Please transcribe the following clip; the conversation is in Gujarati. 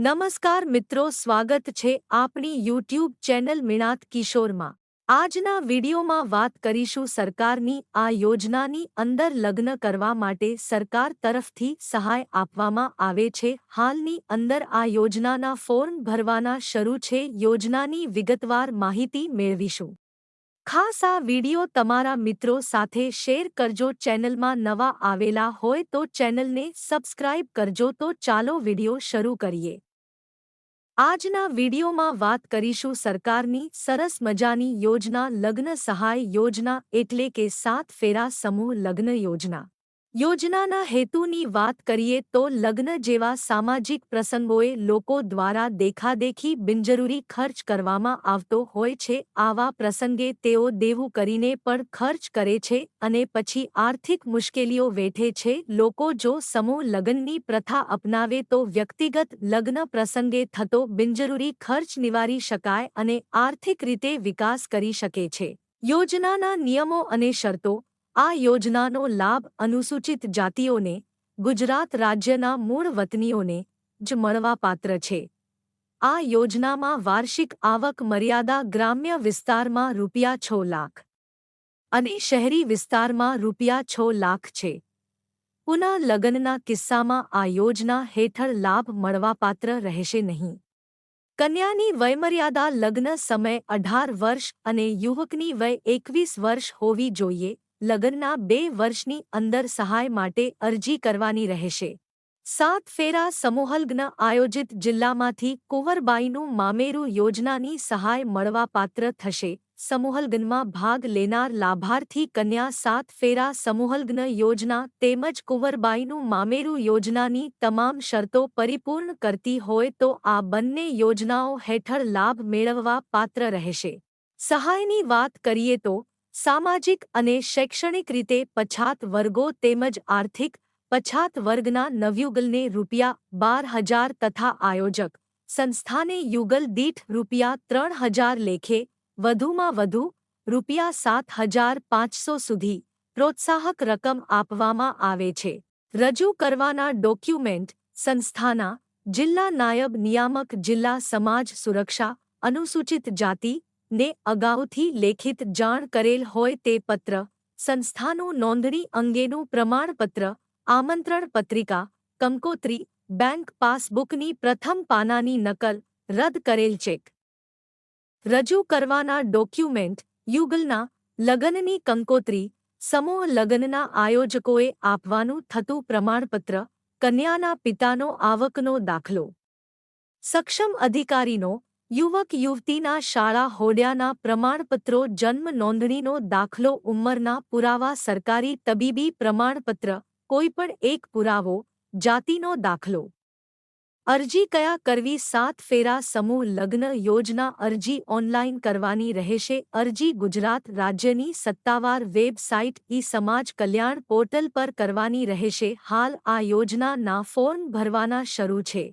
નમસ્કાર મિત્રો, સ્વાગત છે આપણી યુટ્યુબ ચેનલ મિણાત કિશોરમાં. આજના વિડીયોમાં વાત કરીશું સરકારની આ યોજનાની અંદર લગ્ન કરવા માટે સરકાર તરફથી સહાય આપવામાં આવે છે. હાલની અંદર આ યોજનાના ફોર્મ ભરવાના શરૂ છે. યોજનાની વિગતવાર માહિતી મેળવીશું. ખાસ આ વીડિયો તમારા મિત્રો સાથે શેર કરજો. ચેનલમાં નવા આવેલા હોય તો ચેનલને સબસ્ક્રાઇબ કરજો. તો ચાલો વીડિયો શરૂ કરીએ. આજના વિડીયોમાં વાત કરીશું સરકારની સરસ મજાની યોજના લગ્ન સહાય યોજના એટલે કે સાત ફેરા સમૂહ લગ્ન યોજના. યોજનાના હેતુની વાત કરીએ તો લગ્ન જેવા સામાજિક પ્રસંગોએ લોકો દ્વારા દેખાદેખી બિનજરૂરી ખર્ચ કરવામાં આવતો હોય છે. આવા પ્રસંગે તેઓ દેવું કરીને પણ ખર્ચ કરે છે અને પછી આર્થિક મુશ્કેલીઓ વેઠે છે. લોકો જો સમૂહ લગ્નની પ્રથા અપનાવે તો વ્યક્તિગત લગ્ન પ્રસંગે થતો બિનજરૂરી ખર્ચ નિવારી શકાય અને આર્થિક રીતે વિકાસ કરી શકે છે. યોજનાના નિયમો અને શરતો આ યોજનાનો લાભ અનુસૂચિત જાતિઓને, ગુજરાત રાજ્યના મૂળ વતનીઓને જ મળવાપાત્ર છે. આ યોજનામાં વાર્ષિક આવક મર્યાદા ગ્રામ્ય વિસ્તારમાં રૂપિયા છ લાખ અને શહેરી વિસ્તારમાં રૂપિયા છ લાખ છે. પુનઃ લગ્નના કિસ્સામાં આ યોજના હેઠળ લાભ મળવાપાત્ર રહેશે નહીં. કન્યાની વયમર્યાદા લગ્ન સમય અઢાર વર્ષ અને યુવકની વય એકવીસ વર્ષ હોવી જોઈએ. લગ્નના બે વર્ષની અંદર સહાય માટે અરજી કરવાની રહેશે. સાત ફેરા સમૂહલગ્ન આયોજિત જિલ્લામાંથી કુંવરબાઈનું મામેરું યોજનાની સહાય મળવાપાત્ર થશે. સમૂહલગ્નમાં ભાગ લેનાર લાભાર્થી કન્યા સાત ફેરા સમૂહલગ્ન યોજના તેમજ કુંવરબાઈનું મામેરું યોજનાની તમામ શરતો પરિપૂર્ણ કરતી હોય તો આ બંને યોજનાઓ હેઠળ લાભ મેળવવા પાત્ર રહેશે. સહાયની વાત કરીએ તો સામાજિક અને શૈક્ષણિક રીતે પછાત વર્ગો તેમજ આર્થિક પછાત વર્ગના નવયુગલને રૂપિયા બાર હજાર તથા આયોજક સંસ્થાને યુગલ દીઠ રૂપિયા ત્રણ હજાર લેખે વધુમાં વધુ રૂપિયા સાત હજાર પાંચસો સુધી પ્રોત્સાહક રકમ આપવામાં આવે છે. રજૂ કરવાના ડોક્યુમેન્ટ સંસ્થાના જિલ્લા નાયબ નિયામક જિલ્લા સમાજ સુરક્ષા અનુસૂચિત જાતિ ને અગાઉથી લેખિત જાણ કરેલ હોય તે પત્ર, સંસ્થાનું નોંધણી અંગેનું પ્રમાણપત્ર, આમંત્રણ પત્રિકા, કંકોત્રી, બેંક પાસબુકની પ્રથમ પાનાની નકલ રદ કરેલ ચેક. રજૂ કરવાના ડોક્યુમેન્ટ, યુગલના લગ્નની કંકોત્રી, સમૂહ લગ્નના આયોજકોએ આપવાનું થતું પ્રમાણપત્ર, કન્યાના પિતાનો આવકનો દાખલો. સક્ષમ અધિકારીનો યુવક યુવતીના શાળા હોડિયાના પ્રમાણપત્રો, જન્મ નોંધણીનો દાખલો, ઉંમરના પુરાવા, સરકારી તબીબી પ્રમાણપત્ર, કોઈપણ એક પુરાવો, જાતિનો દાખલો. અરજી કયા કરવી? સાત ફેરા સમૂહ લગ્ન યોજના અરજી ઓનલાઈન કરવાની રહેશે. અરજી ગુજરાત રાજ્યની સત્તાવાર વેબસાઇટ ઈ સમાજ કલ્યાણ પોર્ટલ પર કરવાની રહેશે. હાલ આ યોજનાના ફોર્મ ભરવાના શરૂ છે.